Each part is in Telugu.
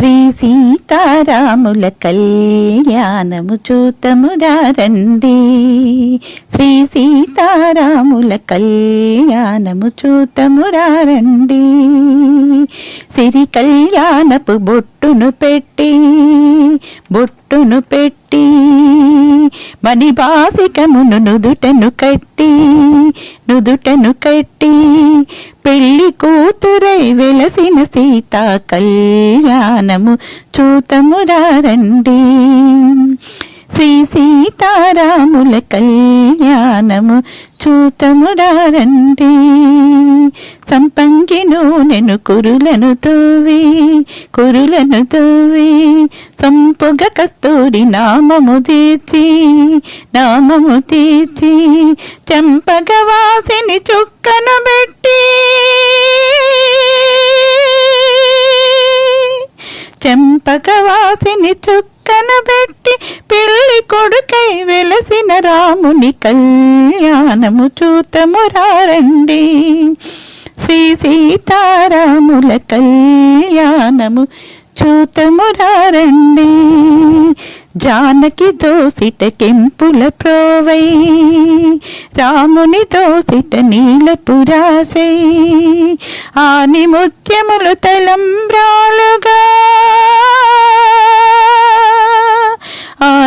శ్రీ సీతారాముల కళ్యాణము చూతమురారండి. శ్రీ సీతారాముల కళ్యాణము చూతమురారండి. సిరి కళ్యాణపు బొట్టును పెట్టి బొట్టును పెట్టి మణిబాసికమును నుదుటను కట్టి నుదుటను కట్టి పెళ్ళి కూతురై వెలసిన సీత కళ్యాణము చూతమురారండి. శ్రీ సీతారాముల కళ్యాణము చూతమురారండి సంపంగి నూనెను కురులను తోవి కురులను తోవి సంపుగ కస్తూరి నామము తీర్చి నామము తీర్చి చెంపగ వాసిని చుక్కను పెట్టి చెంపకవాసిని చుక్కనబెట్టి పెట్టి పెళ్ళి కొడుకై వెలసిన రాముని కళ్యాణము చూతమురారండి శ్రీ సీతారాముల కళ్యాణము చూతమురారండి జానకి దోసిట కెంపుల ప్రోవై రాముని దోసిట నీలపురాసై ఆని ముత్యములు తలంబ్రాలుగా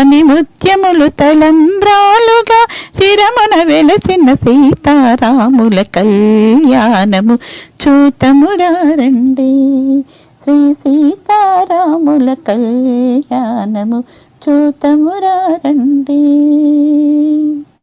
అని ముత్యములు తలంబ్రాలుగా శిరమున వెలసిన సీతారాముల కళ్యాణము చూతమురారండి. శ్రీ సీతారాముల కళ్యాణము చూతమురారండి.